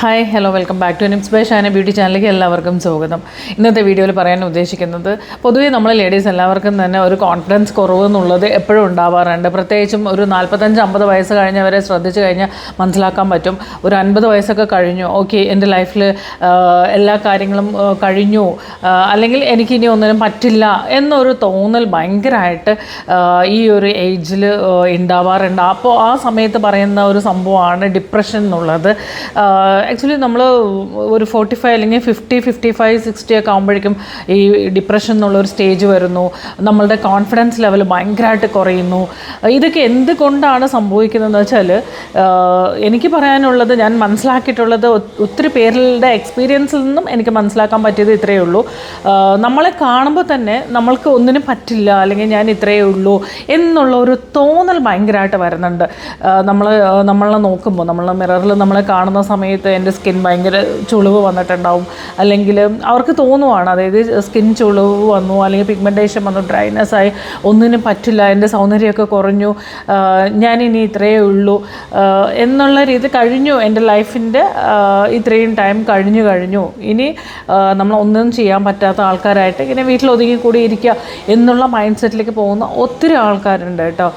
Hi hello welcome back to Nips by Shana beauty ചാനലിലേക്ക് എല്ലാവർക്കും സ്വാഗതം. ഇന്നത്തെ വീഡിയോയിൽ പറയാൻ ഉദ്ദേശിക്കുന്നത് പൊതുവേ നമ്മൾ ലേഡീസ് എല്ലാവർക്കും തന്നെ ഒരു കോൺഫിഡൻസ് കുറവ് എന്നുള്ളത് എപ്പോഴും ഉണ്ടാവാറുണ്ട്. പ്രത്യേകിച്ചും ഒരു നാൽപ്പത്തഞ്ച് അമ്പത് വയസ്സ് കഴിഞ്ഞവരെ ശ്രദ്ധിച്ചു കഴിഞ്ഞാൽ മനസ്സിലാക്കാൻ പറ്റും. ഒരു അൻപത് വയസ്സൊക്കെ കഴിഞ്ഞു ഓക്കെ എന്റെ ലൈഫിൽ എല്ലാ കാര്യങ്ങളും കഴിഞ്ഞു അല്ലെങ്കിൽ എനിക്കിനി ഒന്നിനും പറ്റില്ല എന്നൊരു തോന്നൽ ഭയങ്കരമായിട്ട് ഈ ഒരു ഏജിൽ ഉണ്ടാവാറുണ്ട്. അപ്പോൾ ആ സമയത്ത് പറയുന്ന ഒരു സംഭവമാണ് ഡിപ്രഷൻ എന്നുള്ളത്. ആക്ച്വലി നമ്മൾ ഒരു ഫോർട്ടി ഫൈവ് അല്ലെങ്കിൽ ഫിഫ്റ്റി ഫിഫ്റ്റി ഫൈവ് സിക്സ്റ്റി ഒക്കെ ആകുമ്പോഴേക്കും ഈ ഡിപ്രഷൻ എന്നുള്ള ഒരു സ്റ്റേജ് വരുന്നു. നമ്മളുടെ കോൺഫിഡൻസ് ലെവൽ ഭയങ്കരമായിട്ട് കുറയുന്നു. ഇതൊക്കെ എന്തുകൊണ്ടാണ് സംഭവിക്കുന്നതെന്ന് വെച്ചാൽ എനിക്ക് പറയാനുള്ളത് ഞാൻ മനസ്സിലാക്കിയിട്ടുള്ളത് ഒത്തിരി പേരുടെ എക്സ്പീരിയൻസിൽ നിന്നും എനിക്ക് മനസ്സിലാക്കാൻ പറ്റിയത് ഇത്രയേ ഉള്ളൂ. നമ്മളെ കാണുമ്പോൾ തന്നെ നമ്മൾക്ക് ഒന്നിനും പറ്റില്ല അല്ലെങ്കിൽ ഞാൻ ഇത്രയേ ഉള്ളൂ എന്നുള്ള ഒരു തോന്നൽ ഭയങ്കരമായിട്ട് വരുന്നുണ്ട്. നമ്മൾ നമ്മളെ നോക്കുമ്പോൾ നമ്മളെ മിററിൽ നമ്മളെ കാണുന്ന സമയത്ത് എന്റെ സ്കിൻ ഭയങ്കര ചുളിവ് വന്നിട്ടുണ്ടാവും. അല്ലെങ്കിൽ അവർക്ക് തോന്നുവാണ് അതായത് സ്കിൻ ചുളിവ് വന്നു അല്ലെങ്കിൽ പിഗ്മെന്റേഷൻ വന്നു ഡ്രൈനെസ് ആയി ഒന്നിനും പറ്റില്ല എന്റെ സൗന്ദര്യമൊക്കെ കുറഞ്ഞു ഞാനിനി ഇത്രയേ ഉള്ളൂ എന്നുള്ള രീതി കഴിഞ്ഞു എന്റെ ലൈഫിന്റെ ഇത്രയും ടൈം കഴിഞ്ഞു കഴിഞ്ഞു. ഇനി നമ്മൾ ഒന്നും ചെയ്യാൻ പറ്റാത്ത ആൾക്കാരായിട്ട് ഇങ്ങനെ വീട്ടിൽ ഒതുങ്ങി കൂടി ഇരിക്കുക എന്നുള്ള മൈൻഡ് സെറ്റിലേക്ക് പോകുന്ന ഒത്തിരി ആൾക്കാരുണ്ട് കേട്ടോ.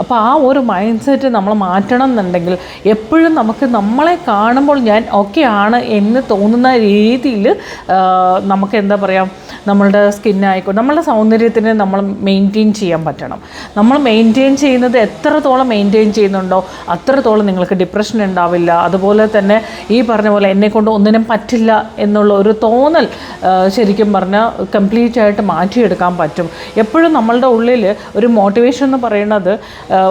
അപ്പോൾ ആ ഒരു മൈൻഡ് സെറ്റ് നമ്മൾ മാറ്റണം എന്നുണ്ടെങ്കിൽ എപ്പോഴും നമുക്ക് നമ്മളെ കാണുമ്പോൾ ഞാൻ ഓക്കെ ആണ് എന്ന് തോന്നുന്ന രീതിയിൽ നമുക്ക് എന്താ പറയുക നമ്മളുടെ സ്കിന്നായിക്കോട്ടെ നമ്മളുടെ സൗന്ദര്യത്തിന് നമ്മൾ മെയിന്റെയിൻ ചെയ്യാൻ പറ്റണം. നമ്മൾ മെയിന്റെയിൻ ചെയ്യുന്നത് എത്രത്തോളം മെയിന്റെയിൻ ചെയ്യുന്നുണ്ടോ അത്രത്തോളം നിങ്ങൾക്ക് ഡിപ്രഷൻ ഉണ്ടാവില്ല. അതുപോലെ തന്നെ ഈ പറഞ്ഞ പോലെ എന്നെക്കൊണ്ട് ഒന്നിനും പറ്റില്ല എന്നുള്ള ഒരു തോന്നൽ ശരിക്കും പറഞ്ഞാൽ കംപ്ലീറ്റ് ആയിട്ട് മാറ്റിയെടുക്കാൻ പറ്റും. എപ്പോഴും നമ്മളുടെ ഉള്ളിൽ ഒരു മോട്ടിവേഷൻ എന്ന് പറയുന്നത്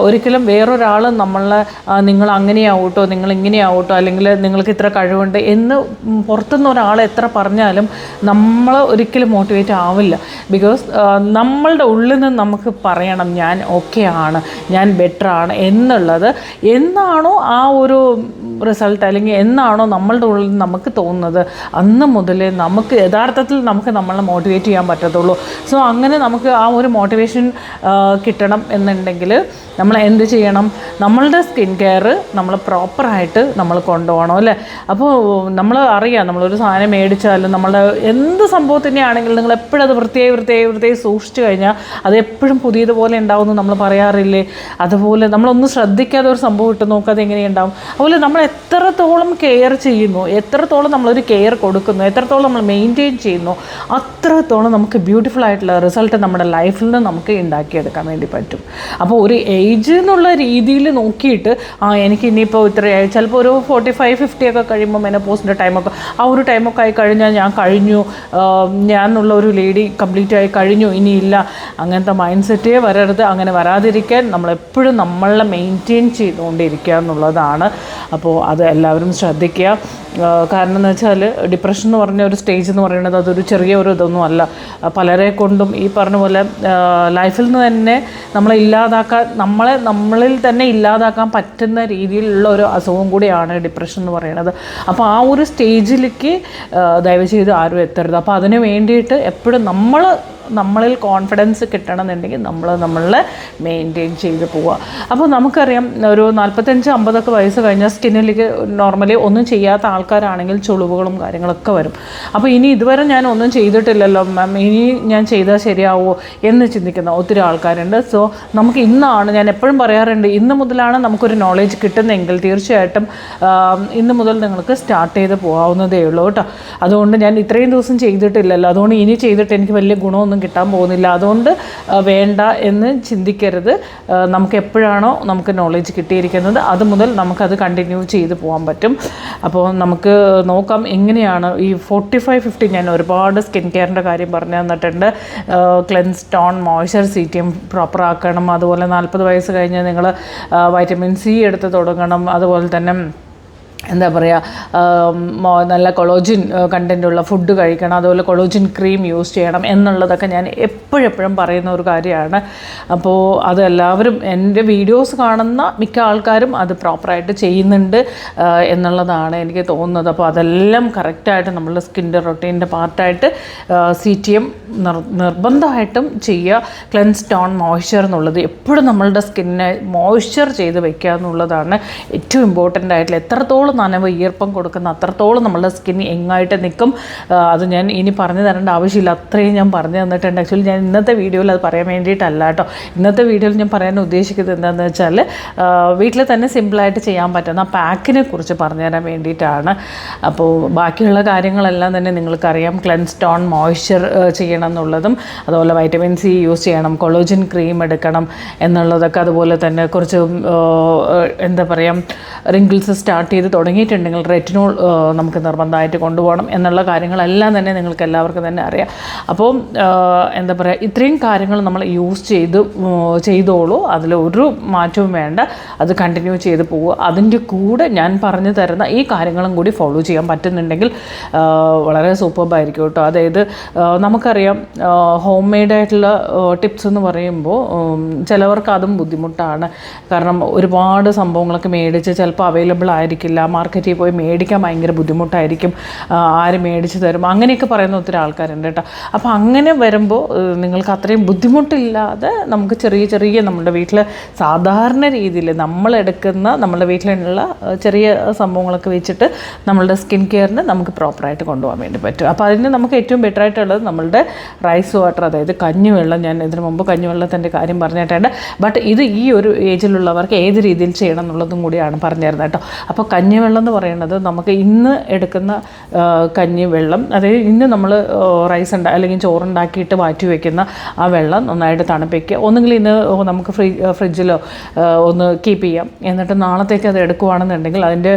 ഒരിക്കലും വേറൊരാൾ നമ്മളെ നിങ്ങൾ അങ്ങനെയാവട്ടോ നിങ്ങൾ ഇങ്ങനെയാവട്ടോ അല്ലെങ്കിൽ നിങ്ങൾക്ക് ഇത്ര കഴിവുണ്ട് എന്ന് പുറത്തുനിന്ന് ഒരാൾ എത്ര പറഞ്ഞാലും നമ്മൾ ഒരിക്കലും മോട്ടിവേറ്റ് ആവില്ല. ബിക്കോസ് നമ്മളുടെ ഉള്ളിൽ നിന്ന് നമുക്ക് പറയണം ഞാൻ ഓക്കെ ആണ് ഞാൻ ബെറ്റർ ആണ് എന്നുള്ളത് എന്നാണോ ആ ഒരു റിസൾട്ട് അല്ലെങ്കിൽ എന്നാണോ നമ്മളുടെ ഉള്ളിൽ നമുക്ക് തോന്നുന്നത്. അന്ന് മുതൽ നമുക്ക് യഥാർത്ഥത്തിൽ നമുക്ക് നമ്മളെ മോട്ടിവേറ്റ് ചെയ്യാൻ പറ്റത്തുള്ളൂ. സോ അങ്ങനെ നമുക്ക് ആ ഒരു മോട്ടിവേഷൻ കിട്ടണം എന്നുണ്ടെങ്കിൽ നമ്മൾ എന്ത് ചെയ്യണം? നമ്മളുടെ സ്കിൻ കെയർ നമ്മൾ പ്രോപ്പറായിട്ട് നമ്മൾ കൊണ്ടുപോകണം അല്ലേ? അപ്പോൾ നമ്മൾ അറിയാം നമ്മളൊരു സാധനം മേടിച്ചാലും നമ്മളുടെ എന്ത് സംഭവത്തിന്റെ ആണെങ്കിലും നിങ്ങൾ എപ്പോഴും അത് വൃത്തിയായി വൃത്തിയായി വൃത്തിയായി സൂക്ഷിച്ചു കഴിഞ്ഞാൽ അത് എപ്പോഴും പുതിയതുപോലെ ഉണ്ടാവുമെന്ന് നമ്മൾ പറയാറില്ലേ? അതുപോലെ നമ്മളൊന്നും ശ്രദ്ധിക്കാതെ ഒരു സംഭവം ഇട്ട് നോക്കാതെ എങ്ങനെയുണ്ടാവും? അതുപോലെ നമ്മൾ എത്രത്തോളം കെയർ ചെയ്യുന്നു? എത്രത്തോളം നമ്മളൊരു കെയർ കൊടുക്കുന്നു? എത്രത്തോളം നമ്മൾ മെയിന്റെയിൻ ചെയ്യുന്നു? അത്രത്തോളം നമുക്ക് ബ്യൂട്ടിഫുൾ ആയിട്ടുള്ള റിസൾട്ട് നമ്മുടെ ലൈഫിൽ നിന്ന് നമുക്ക് ഉണ്ടാക്കിയെടുക്കാൻ വേണ്ടി പറ്റും. അപ്പോൾ ഒരു ഏജ് എന്നുള്ള രീതിയിൽ നോക്കിയിട്ട് ആ എനിക്ക് ഇനിയിപ്പോൾ ഇത്രയായി ചിലപ്പോൾ ഒരു ഫോർട്ടി ഫൈവ് ഫിഫ്റ്റി ഒക്കെ കഴിയുമ്പോൾ മെനപ്പോസിന്റെ ടൈമൊക്കെ ആ ഒരു ടൈമൊക്കെ ആയി കഴിഞ്ഞാൽ ഞാൻ കഴിഞ്ഞു. ഞാൻ എന്നുള്ള ഒരു ലേഡി കംപ്ലീറ്റ് ആയി കഴിഞ്ഞു ഇനിയില്ല. അങ്ങനത്തെ മൈൻഡ് സെറ്റേ വരരുത്. അങ്ങനെ വരാതിരിക്കാൻ നമ്മളെപ്പോഴും നമ്മളെ മെയിന്റെയിൻ ചെയ്തുകൊണ്ടിരിക്കുക എന്നുള്ളതാണ്. അപ്പോൾ അത് എല്ലാവരും ശ്രദ്ധിക്കുക. കാരണം എന്ന് വെച്ചാൽ ഡിപ്രഷൻ എന്ന് പറഞ്ഞ ഒരു സ്റ്റേജ് എന്ന് പറയുന്നത് അതൊരു ചെറിയ ഒരു ഇതൊന്നും അല്ല. പലരെ കൊണ്ടും ഈ പറഞ്ഞ പോലെ ലൈഫിൽ നിന്ന് തന്നെ നമ്മളെ ഇല്ലാതാക്കാൻ നമ്മളെ നമ്മളിൽ തന്നെ ഇല്ലാതാക്കാൻ പറ്റുന്ന രീതിയിലുള്ള ഒരു അസുഖം കൂടിയാണ് ഡിപ്രഷൻ എന്ന് പറയുന്നത്. അപ്പോൾ ആ ഒരു സ്റ്റേജിലേക്ക് ദയവ് ചെയ്ത് ആരും എത്തരുത്. അപ്പോൾ അതിന് വേണ്ടിയിട്ട് എപ്പോഴും നമ്മൾ നമ്മളിൽ കോൺഫിഡൻസ് കിട്ടണമെന്നുണ്ടെങ്കിൽ നമ്മൾ നമ്മളെ മെയിന്റെയിൻ ചെയ്ത് പോവുക. അപ്പോൾ നമുക്കറിയാം ഒരു നാൽപ്പത്തഞ്ച് അമ്പതൊക്കെ വയസ്സ് കഴിഞ്ഞാൽ സ്കിന്നിലേക്ക് നോർമലി ഒന്നും ചെയ്യാത്ത ആൾക്കാരാണെങ്കിൽ ചുളിവുകളും കാര്യങ്ങളൊക്കെ വരും. അപ്പോൾ ഇനി ഇതുവരെ ഞാൻ ഒന്നും ചെയ്തിട്ടില്ലല്ലോ മാം ഇനി ഞാൻ ചെയ്താൽ ശരിയാവോ എന്ന് ചിന്തിക്കുന്ന ഒത്തിരി ആൾക്കാരുണ്ട്. സോ നമുക്ക് ഇന്നാണ് ഞാൻ എപ്പോഴും പറയാറുണ്ട് ഇന്ന് മുതലാണ് നമുക്കൊരു നോളേജ് കിട്ടുന്നതെങ്കിൽ തീർച്ചയായിട്ടും ഇന്ന് മുതൽ നിങ്ങൾക്ക് സ്റ്റാർട്ട് ചെയ്ത് പോകാവുന്നതേ ഉള്ളൂ കേട്ടോ. അതുകൊണ്ട് ഞാൻ ഇത്രയും ദിവസം ചെയ്തിട്ടില്ലല്ലോ. അതുകൊണ്ട് ഇനി ചെയ്തിട്ട് എനിക്ക് വലിയ ഗുണമൊന്നും കിട്ടാൻ പോകുന്നില്ല. അതുകൊണ്ട് വേണ്ട എന്ന് ചിന്തിക്കരുത്. നമുക്ക് എപ്പോഴാണോ നമുക്ക് നോളജ് കിട്ടിയിരിക്കുന്നത് അത് മുതൽ നമുക്കത് കണ്ടിന്യൂ ചെയ്ത് പോകാൻ പറ്റും. അപ്പോൾ നമുക്ക് നോക്കാം എങ്ങനെയാണ് ഈ ഫോർട്ടി ഫൈവ് ഫിഫ്റ്റി ഞാൻ ഒരുപാട് സ്കിൻ കെയറിന്റെ കാര്യം പറഞ്ഞു തന്നിട്ടുണ്ട്. Cleanse tone moisture C T M proper ആക്കണം. അതുപോലെ നാൽപ്പത് വയസ്സ് കഴിഞ്ഞ് നിങ്ങൾ വൈറ്റമിൻ സി എടുത്ത് തുടങ്ങണം. അതുപോലെ തന്നെ എന്താ പറയുക നല്ല കൊളോജിൻ കണ്ടന്റുള്ള ഫുഡ് കഴിക്കണം അതുപോലെ കൊളോജിൻ ക്രീം യൂസ് ചെയ്യണം എന്നുള്ളതൊക്കെ ഞാൻ എപ്പോഴെപ്പോഴും പറയുന്ന ഒരു കാര്യമാണ്. അപ്പോൾ അത് എല്ലാവരും എന്റെ വീഡിയോസ് കാണുന്ന മിക്ക ആൾക്കാരും അത് പ്രോപ്പറായിട്ട് ചെയ്യുന്നുണ്ട് എന്നുള്ളതാണ് എനിക്ക് തോന്നുന്നത്. അപ്പോൾ അതെല്ലാം കറക്റ്റായിട്ട് നമ്മളുടെ സ്കിന്റെ റൊട്ടീന്റെ പാർട്ടായിട്ട് സി ടി എം നിർബന്ധമായിട്ടും ചെയ്യുക. ക്ലെൻസ് ടോൺ മോയ്സ്ചർ എന്നുള്ളത് എപ്പോഴും നമ്മളുടെ സ്കിന്നെ മോയ്സ്ചർ ചെയ്ത് വെക്കുക എന്നുള്ളതാണ് ഏറ്റവും ഇമ്പോർട്ടന്റ് ആയിട്ടുള്ള എത്രത്തോളം നനവ് ഈർപ്പം കൊടുക്കുന്ന അത്രത്തോളം നമ്മളുടെ സ്കിൻ എങ്ങായിട്ട് നിൽക്കും. അത് ഞാൻ ഇനി പറഞ്ഞു തരേണ്ട ആവശ്യമില്ല. അത്രയും ഞാൻ പറഞ്ഞു തന്നിട്ടുണ്ട്. ആക്ച്വലി ഞാൻ ഇന്നത്തെ വീഡിയോയിൽ അത് പറയാൻ വേണ്ടിയിട്ടല്ല കേട്ടോ. ഇന്നത്തെ വീഡിയോയിൽ ഞാൻ പറയാൻ ഉദ്ദേശിക്കുന്നത് എന്താണെന്ന് വെച്ചാൽ വീട്ടിൽ തന്നെ സിമ്പിളായിട്ട് ചെയ്യാൻ പറ്റുന്ന പാക്കിനെ കുറിച്ച് പറഞ്ഞു തരാൻ വേണ്ടിയിട്ടാണ്. അപ്പോൾ ബാക്കിയുള്ള കാര്യങ്ങളെല്ലാം തന്നെ നിങ്ങൾക്കറിയാം. ക്ലെൻസ് ടോൺ മോയ്സ്ചർ ചെയ്യണം എന്നുള്ളതും അതുപോലെ വൈറ്റമിൻ സി യൂസ് ചെയ്യണം കൊളോജിൻ ക്രീം എടുക്കണം എന്നുള്ളതൊക്കെ അതുപോലെ തന്നെ കുറച്ച് എന്താ പറയുക റിങ്കിൾസ് സ്റ്റാർട്ട് ചെയ്ത് തുടങ്ങിയിട്ടുണ്ടെങ്കിൽ റെറ്റിനോൾ നമുക്ക് നിർബന്ധമായിട്ട് കൊണ്ടുപോകണം എന്നുള്ള കാര്യങ്ങളെല്ലാം തന്നെ നിങ്ങൾക്ക് എല്ലാവർക്കും തന്നെ അറിയാം. അപ്പോൾ എന്താ പറയുക ഇത്രയും കാര്യങ്ങൾ നമ്മൾ യൂസ് ചെയ്ത് ചെയ്തോളൂ. അതിൽ ഒരു മാറ്റവും വേണ്ട. അത് കണ്ടിന്യൂ ചെയ്ത് പോവുക. അതിന്റെ കൂടെ ഞാൻ പറഞ്ഞു തരുന്ന ഈ കാര്യങ്ങളും കൂടി ഫോളോ ചെയ്യാൻ പറ്റുന്നുണ്ടെങ്കിൽ വളരെ സൂപ്പർബായിരിക്കും കേട്ടോ. അതായത് നമുക്കറിയാം ഹോം മെയ്ഡായിട്ടുള്ള ടിപ്സ് എന്ന് പറയുമ്പോൾ ചിലവർക്ക് അതും ബുദ്ധിമുട്ടാണ്. കാരണം ഒരുപാട് സംഭവങ്ങളൊക്കെ മേടിച്ച് ചിലപ്പോൾ അവൈലബിൾ ആയിരിക്കില്ല. മാർക്കറ്റിൽ പോയി മേടിക്കാൻ ഭയങ്കര ബുദ്ധിമുട്ടായിരിക്കും. ആര് മേടിച്ച് തരും? അങ്ങനെയൊക്കെ പറയുന്ന ഒത്തിരി ആൾക്കാരുണ്ട് കേട്ടോ. അപ്പോൾ അങ്ങനെ വരുമ്പോൾ നിങ്ങൾക്ക് അത്രയും ബുദ്ധിമുട്ടില്ലാതെ നമുക്ക് ചെറിയ ചെറിയ നമ്മുടെ വീട്ടിൽ സാധാരണ രീതിയിൽ നമ്മളെടുക്കുന്ന നമ്മുടെ വീട്ടിലുള്ള ചെറിയ സംഭവങ്ങളൊക്കെ വെച്ചിട്ട് നമ്മളുടെ സ്കിൻ കെയറിന് നമുക്ക് പ്രോപ്പറായിട്ട് കൊണ്ടുപോകാൻ വേണ്ടി പറ്റും. അപ്പോൾ അതിന് നമുക്ക് ഏറ്റവും ബെറ്ററായിട്ടുള്ളത് നമ്മളുടെ റൈസ് വാട്ടർ അതായത് കഞ്ഞിവെള്ളം. ഞാൻ ഇതിനു മുമ്പ് കഞ്ഞിവെള്ളത്തിന്റെ കാര്യം പറഞ്ഞിട്ടുണ്ട്. ബട്ട് ഇത് ഈ ഒരു ഏജിലുള്ളവർക്ക് ഏത് രീതിയിൽ ചെയ്യണം എന്നുള്ളതും കൂടിയാണ് പറഞ്ഞു തരുന്നത് കേട്ടോ അപ്പോൾ കഞ്ഞിവെള്ളം എന്ന് പറയുന്നത് നമുക്ക് ഇന്ന് എടുക്കുന്ന കഞ്ഞിവെള്ളം അതായത് ഇന്ന് നമ്മൾ റൈസ് ഉണ്ടാ അല്ലെങ്കിൽ ചോറുണ്ടാക്കിയിട്ട് മാറ്റി വയ്ക്കുന്ന ആ വെള്ളം നന്നായിട്ട് തണുപ്പിക്കുക. ഒന്നുകിൽ ഇന്ന് നമുക്ക് ഫ്രീ ഫ്രിഡ്ജിലോ ഒന്ന് കീപ്പ് ചെയ്യാം. എന്നിട്ട് നാളത്തേക്ക് അത് എടുക്കുവാണെന്നുണ്ടെങ്കിൽ അതിന്റെ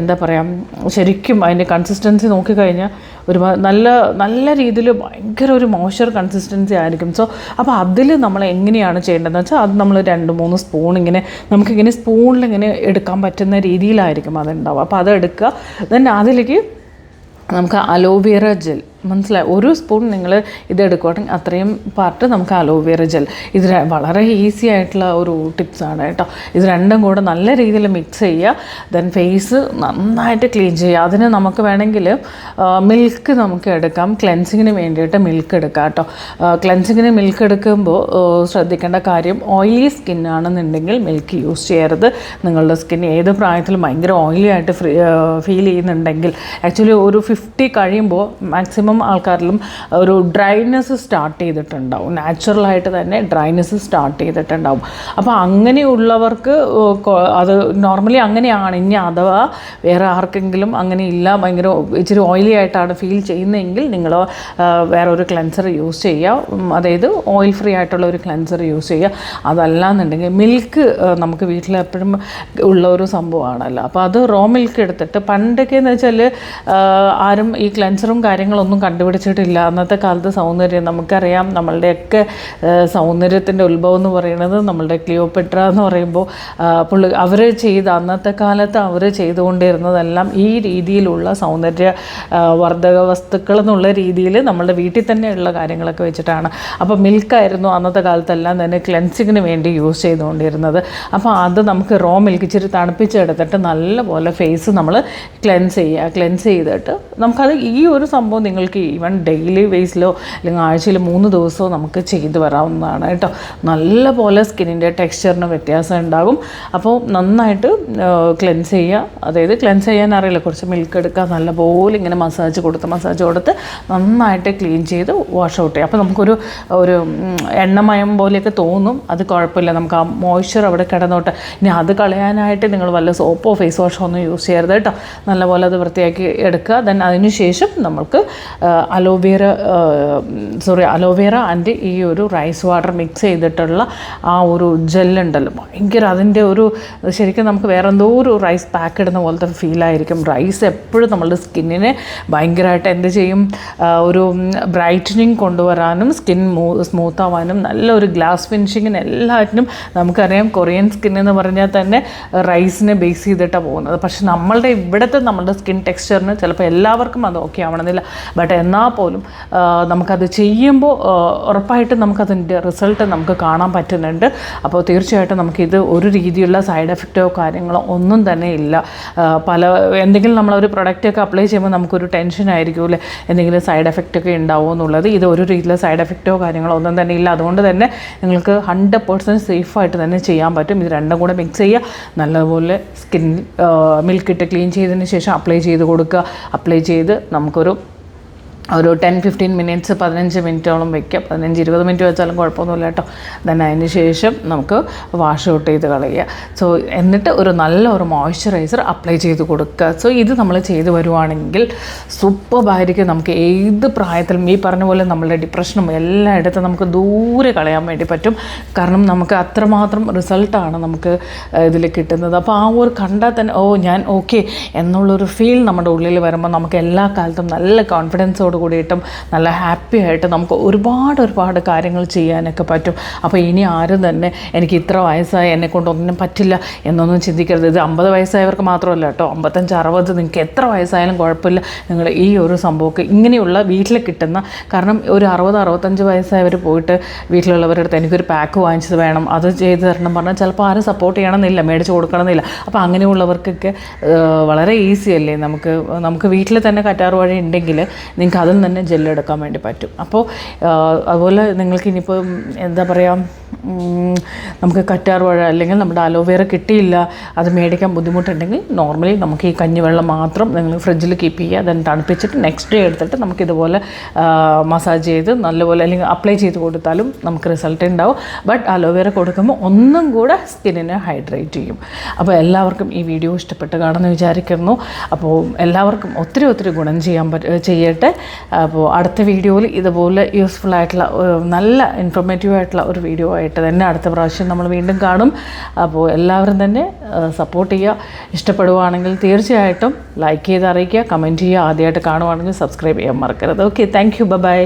എന്താ പറയുക ശരിക്കും അതിന്റെ കൺസിസ്റ്റൻസി നോക്കിക്കഴിഞ്ഞാൽ ഒരു നല്ല നല്ല രീതിയിൽ ഭയങ്കര ഒരു മോശർ കൺസിസ്റ്റൻസി ആയിരിക്കും. സോ അപ്പോൾ അതിൽ നമ്മൾ എങ്ങനെയാണ് ചെയ്യേണ്ടതെന്ന് വെച്ചാൽ അത് നമ്മൾ രണ്ട് മൂന്ന് സ്പൂൺ ഇങ്ങനെ നമുക്കിങ്ങനെ സ്പൂണിൽ ഇങ്ങനെ എടുക്കാൻ പറ്റുന്ന രീതിയിലായിരിക്കും അതുണ്ടാവുക അപ്പോൾ അതെടുക്കുക ദെൻ അതിലേക്ക് നമുക്ക് അലോവേറ ജെൽ മനസ്സിലായി. ഒരു സ്പൂൺ നിങ്ങൾ ഇത് എടുക്കുകയാണെങ്കിൽ അത്രയും പാർട്ട് നമുക്ക് അലോവേറ ജെൽ ഇത് വളരെ ഈസി ആയിട്ടുള്ള ഒരു ടിപ്സാണ് കേട്ടോ. ഇത് രണ്ടും കൂടെ നല്ല രീതിയിൽ മിക്സ് ചെയ്യുക. ദെൻ ഫേസ് നന്നായിട്ട് ക്ലീൻ ചെയ്യുക. അതിന് നമുക്ക് വേണമെങ്കിൽ മിൽക്ക് നമുക്ക് എടുക്കാം. ക്ലെൻസിങ്ങിന് വേണ്ടിയിട്ട് മിൽക്ക് എടുക്കാം കേട്ടോ. ക്ലെൻസിങ്ങിന് മിൽക്ക് എടുക്കുമ്പോൾ ശ്രദ്ധിക്കേണ്ട കാര്യം ഓയിലി സ്കിൻ ആണെന്നുണ്ടെങ്കിൽ മിൽക്ക് യൂസ് ചെയ്യരുത്. നിങ്ങളുടെ സ്കിൻ ഏത് പ്രായത്തിലും ഭയങ്കര ഓയിലി ആയിട്ട് ഫീൽ ചെയ്യുന്നുണ്ടെങ്കിൽ. ആക്ച്വലി ഒരു ഫിഫ്റ്റി കഴിയുമ്പോൾ മാക്സിമം ആൾക്കാരിലും ഒരു ഡ്രൈനെസ് സ്റ്റാർട്ട് ചെയ്തിട്ടുണ്ടാവും. നാച്ചുറലായിട്ട് തന്നെ ഡ്രൈനെസ് സ്റ്റാർട്ട് ചെയ്തിട്ടുണ്ടാവും. അപ്പോൾ അങ്ങനെയുള്ളവർക്ക് അത് നോർമലി അങ്ങനെയാണ്. ഇനി അഥവാ വേറെ ആർക്കെങ്കിലും അങ്ങനെ ഇല്ല ഭയങ്കര ഇച്ചിരി ഓയിലി ആയിട്ടാണ് ഫീൽ ചെയ്യുന്നതെങ്കിൽ നിങ്ങൾ വേറെ ഒരു ക്ലെൻസർ യൂസ് ചെയ്യുക. അതായത് ഓയിൽ ഫ്രീ ആയിട്ടുള്ള ഒരു ക്ലെൻസർ യൂസ് ചെയ്യുക. അതല്ല എന്നുണ്ടെങ്കിൽ മിൽക്ക് നമുക്ക് വീട്ടിൽ എപ്പോഴും ഉള്ള ഒരു സംഭവമാണല്ലോ. അപ്പോൾ അത് റോ മിൽക്ക് എടുത്തിട്ട് പണ്ടൊക്കെ എന്ന് വെച്ചാൽ ആരും ഈ ക്ലെൻസറും കാര്യങ്ങളൊന്നും കണ്ടുപിടിച്ചിട്ടില്ല. അന്നത്തെ കാലത്ത് സൗന്ദര്യം നമുക്കറിയാം. നമ്മളുടെയൊക്കെ സൗന്ദര്യത്തിന്റെ ഉത്ഭവം എന്ന് പറയുന്നത് നമ്മളുടെ ക്ലിയോപെട്ര എന്ന് പറയുമ്പോൾ പുള്ളി അവർ ചെയ്ത അന്നത്തെ കാലത്ത് അവർ ചെയ്തുകൊണ്ടിരുന്നതെല്ലാം ഈ രീതിയിലുള്ള സൗന്ദര്യ വർദ്ധക വസ്തുക്കൾ എന്നുള്ള രീതിയിൽ നമ്മളുടെ വീട്ടിൽ തന്നെയുള്ള കാര്യങ്ങളൊക്കെ വെച്ചിട്ടാണ്. അപ്പോൾ മിൽക്കായിരുന്നു അന്നത്തെ കാലത്തെല്ലാം തന്നെ ക്ലെൻസിങ്ങിന് വേണ്ടി യൂസ് ചെയ്തുകൊണ്ടിരുന്നത്. അപ്പോൾ അത് നമുക്ക് റോ മിൽക്ക് ഇച്ചിരി തണുപ്പിച്ചെടുത്തിട്ട് നല്ലപോലെ ഫേസ് നമ്മൾ ക്ലെൻസ് ചെയ്യുക. ക്ലെൻസ് ചെയ്തിട്ട് നമുക്കത് ഈ ഒരു സംഭവം നിങ്ങൾക്ക് ഈവൻ ഡെയിലി ബേസിലോ അല്ലെങ്കിൽ ആഴ്ചയിൽ മൂന്ന് ദിവസമോ നമുക്ക് ചെയ്തു വരാവുന്നതാണ് കേട്ടോ. നല്ല പോലെ സ്കിന്നിന്റെ ടെക്സ്ചറിന് വ്യത്യാസം ഉണ്ടാകും. അപ്പോൾ നന്നായിട്ട് ക്ലെൻസ് ചെയ്യുക. അതായത് ക്ലെൻസ് ചെയ്യാൻ അറിയില്ല. കുറച്ച് മിൽക്ക് എടുക്കുക നല്ലപോലെ ഇങ്ങനെ മസാജ് കൊടുത്ത് മസാജ് കൊടുത്ത് നന്നായിട്ട് ക്ലീൻ ചെയ്ത് വാഷ് ഔട്ട് ചെയ്യുക. അപ്പോൾ നമുക്കൊരു ഒരു എണ്ണമയം പോലെയൊക്കെ തോന്നും. അത് കുഴപ്പമില്ല. നമുക്ക് ആ മോയ്സ്ചർ അവിടെ കിടന്നോട്ടെ. ഇനി അത് കളയാനായിട്ട് നിങ്ങൾ വല്ല സോപ്പോ ഫേസ് വാഷോ ഒന്നും യൂസ് ചെയ്യരുത് കേട്ടോ. നല്ലപോലെ അത് വൃത്തിയാക്കി എടുക്കുക. ദെൻ അതിന് ശേഷം അലോവേറ സോറി അലോവേര ആൻഡ് ഈ ഒരു റൈസ് വാട്ടർ മിക്സ് ചെയ്തിട്ടുള്ള ആ ഒരു ജെല്ലുണ്ടല്ലോ ഭയങ്കര അതിന്റെ ഒരു ശരിക്കും നമുക്ക് വേറെ എന്തോ ഒരു റൈസ് പാക്ക് ഇടുന്ന പോലത്തെ ഫീലായിരിക്കും റൈസ് എപ്പോഴും നമ്മളുടെ സ്കിന്നിനെ ഭയങ്കരമായിട്ട് എന്ത് ചെയ്യും? ഒരു ബ്രൈറ്റനിങ് കൊണ്ടുവരാനും സ്കിൻ സ്മൂത്ത് ആവാനും നല്ലൊരു ഗ്ലാസ് ഫിനിഷിങ്ങിന് എല്ലാറ്റിനും നമുക്കറിയാം കൊറിയൻ സ്കിൻ എന്ന് പറഞ്ഞാൽ തന്നെ റൈസിനെ ബേസ് ചെയ്തിട്ടാണ് പോകുന്നത്. പക്ഷെ നമ്മളുടെ ഇവിടുത്തെ നമ്മളുടെ സ്കിൻ ടെക്സ്ചറിന് ചിലപ്പോൾ എല്ലാവർക്കും അത് ഓക്കെ ആവണമെന്നില്ല. ബട്ട് ബട്ട് എന്നാൽ പോലും നമുക്കത് ചെയ്യുമ്പോൾ ഉറപ്പായിട്ട് നമുക്കതിന്റെ റിസൾട്ട് നമുക്ക് കാണാൻ പറ്റുന്നുണ്ട്. അപ്പോൾ തീർച്ചയായിട്ടും നമുക്കിത് ഒരു രീതിയിലുള്ള സൈഡ് എഫക്റ്റോ കാര്യങ്ങളോ ഒന്നും തന്നെ ഇല്ല. പല എന്തെങ്കിലും നമ്മളൊരു പ്രൊഡക്റ്റൊക്കെ അപ്ലൈ ചെയ്യുമ്പോൾ നമുക്കൊരു ടെൻഷൻ ആയിരിക്കും അല്ലേ? എന്തെങ്കിലും സൈഡ് എഫക്റ്റൊക്കെ ഉണ്ടാവുമോ എന്നുള്ളത്. ഇത് ഒരു രീതിയിലുള്ള സൈഡ് എഫക്റ്റോ കാര്യങ്ങളോ ഒന്നും തന്നെ ഇല്ല. അതുകൊണ്ട് തന്നെ നിങ്ങൾക്ക് ഹൺഡ്രഡ് പേഴ്സന്റ് സേഫായിട്ട് തന്നെ ചെയ്യാൻ പറ്റും. ഇത് രണ്ടും കൂടെ മിക്സ് ചെയ്യുക. നല്ലതുപോലെ സ്കിൻ മിൽക്ക് ഇട്ട് ക്ലീൻ ചെയ്തതിന് ശേഷം അപ്ലൈ ചെയ്ത് കൊടുക്കുക. അപ്ലൈ ചെയ്ത് നമുക്കൊരു ഒരു ടെൻ ഫിഫ്റ്റീൻ മിനിറ്റ്സ് പതിനഞ്ച് മിനിറ്റോളം വെക്കുക പതിനഞ്ച് ഇരുപത് മിനിറ്റ് വെച്ചാലും കുഴപ്പമൊന്നുമില്ല കേട്ടോ. ദെൻ അതിന് ശേഷം നമുക്ക് വാഷ് ഔട്ട് ചെയ്ത് കളയുക. സോ എന്നിട്ട് ഒരു നല്ല ഒരു മോയ്സ്ചറൈസർ അപ്ലൈ ചെയ്ത് കൊടുക്കുക. സോ ഇത് നമ്മൾ ചെയ്ത് വരുവാണെങ്കിൽ സൂപ്പറായിരിക്കും നമുക്ക് ഏത് പ്രായത്തിലും ഈ പറഞ്ഞ പോലെ നമ്മളുടെ ഡിപ്രഷനും എല്ലായിടത്തും നമുക്ക് ദൂരെ കളയാൻ വേണ്ടി പറ്റും. കാരണം നമുക്ക് അത്രമാത്രം റിസൾട്ടാണ് നമുക്ക് ഇതിൽ കിട്ടുന്നത്. അപ്പോൾ ആ ഒരു കണ്ടാൽ തന്നെ ഓ ഞാൻ ഓക്കെ എന്നുള്ളൊരു ഫീൽ നമ്മുടെ ഉള്ളിൽ വരുമ്പോൾ നമുക്ക് എല്ലാ കാലത്തും നല്ല കോൺഫിഡൻസോട് കൂടിയിട്ടും നല്ല ഹാപ്പി ആയിട്ട് നമുക്ക് ഒരുപാട് ഒരുപാട് കാര്യങ്ങൾ ചെയ്യാനൊക്കെ പറ്റും. അപ്പോൾ ഇനി ആരും തന്നെ എനിക്ക് ഇത്ര വയസ്സായി എന്നെ കൊണ്ടൊന്നും പറ്റില്ല എന്നൊന്നും ചിന്തിക്കരുത്. ഇത് അമ്പത് വയസ്സായവർക്ക് മാത്രമല്ല കേട്ടോ. അമ്പത്തഞ്ച് അറുപത് നിങ്ങൾക്ക് എത്ര വയസ്സായാലും കുഴപ്പമില്ല. നിങ്ങൾ ഈ ഒരു സംഭവമൊക്കെ ഇങ്ങനെയുള്ള വീട്ടിൽ കിട്ടുന്ന കാരണം ഒരു അറുപത് അറുപത്തഞ്ച് വയസ്സായവർ പോയിട്ട് വീട്ടിലുള്ളവരുടെ അടുത്ത് എനിക്കൊരു പാക്ക് വാങ്ങിച്ചത് വേണം. അത് ചെയ്ത് തരണം പറഞ്ഞാൽ ചിലപ്പോൾ ആരും സപ്പോർട്ട് ചെയ്യണമെന്നില്ല മേടിച്ച് കൊടുക്കണമെന്നില്ല. അപ്പോൾ അങ്ങനെയുള്ളവർക്കൊക്കെ വളരെ ഈസി അല്ലേ? നമുക്ക് നമുക്ക് വീട്ടിൽ തന്നെ കറ്റാർ വഴി ഉണ്ടെങ്കിൽ നിങ്ങൾക്ക് അതിൽ തന്നെ ജെല്ലെടുക്കാൻ വേണ്ടി പറ്റും. അപ്പോൾ അതുപോലെ നിങ്ങൾക്ക് ഇനിയിപ്പോൾ എന്താ പറയുക നമുക്ക് കറ്റാർ വാഴ അല്ലെങ്കിൽ നമ്മുടെ അലോവേറ കിട്ടിയില്ല അത് മേടിക്കാൻ ബുദ്ധിമുട്ടുണ്ടെങ്കിൽ നോർമലി നമുക്ക് ഈ കഞ്ഞിവെള്ളം മാത്രം നിങ്ങൾ ഫ്രിഡ്ജിൽ കീപ്പ് ചെയ്യുക ദെൻ തണുപ്പിച്ചിട്ട് നെക്സ്റ്റ് ഡേ എടുത്തിട്ട് നമുക്കിതുപോലെ മസാജ് ചെയ്ത് നല്ലപോലെ അല്ലെങ്കിൽ അപ്ലൈ ചെയ്ത് കൊടുത്താലും നമുക്ക് റിസൾട്ട് ഉണ്ടാവും. ബട്ട് അലോവേറ കൊടുക്കുമ്പോൾ ഒന്നും കൂടെ സ്കിന്നിനെ ഹൈഡ്രേറ്റ് ചെയ്യും. അപ്പോൾ എല്ലാവർക്കും ഈ വീഡിയോ ഇഷ്ടപ്പെട്ട് കാണുമെന്ന് വിചാരിക്കുന്നു. അപ്പോൾ എല്ലാവർക്കും ഒത്തിരി ഒത്തിരി ഗുണം ചെയ്യാൻ പറ്റ ചെയ്യട്ടെ. അപ്പോൾ അടുത്ത വീഡിയോയിൽ ഇതുപോലെ യൂസ്ഫുൾ ആയിട്ടുള്ള നല്ല ഇൻഫോർമേറ്റീവ് ആയിട്ടുള്ള ഒരു വീഡിയോ ആയിട്ട് തന്നെ അടുത്ത പ്രാവശ്യം നമ്മൾ വീണ്ടും കാണും. അപ്പോൾ എല്ലാവരും തന്നെ സപ്പോർട്ട് ചെയ്യുക. ഇഷ്ടപ്പെടുവാണെങ്കിൽ തീർച്ചയായിട്ടും ലൈക്ക് ചെയ്ത് അറിയിക്കുക. കമന്റ് ചെയ്യുക. ആദ്യമായിട്ട് കാണുവാണെങ്കിൽ സബ്സ്ക്രൈബ് ചെയ്യാൻ മറക്കരുത്. Okay thank you by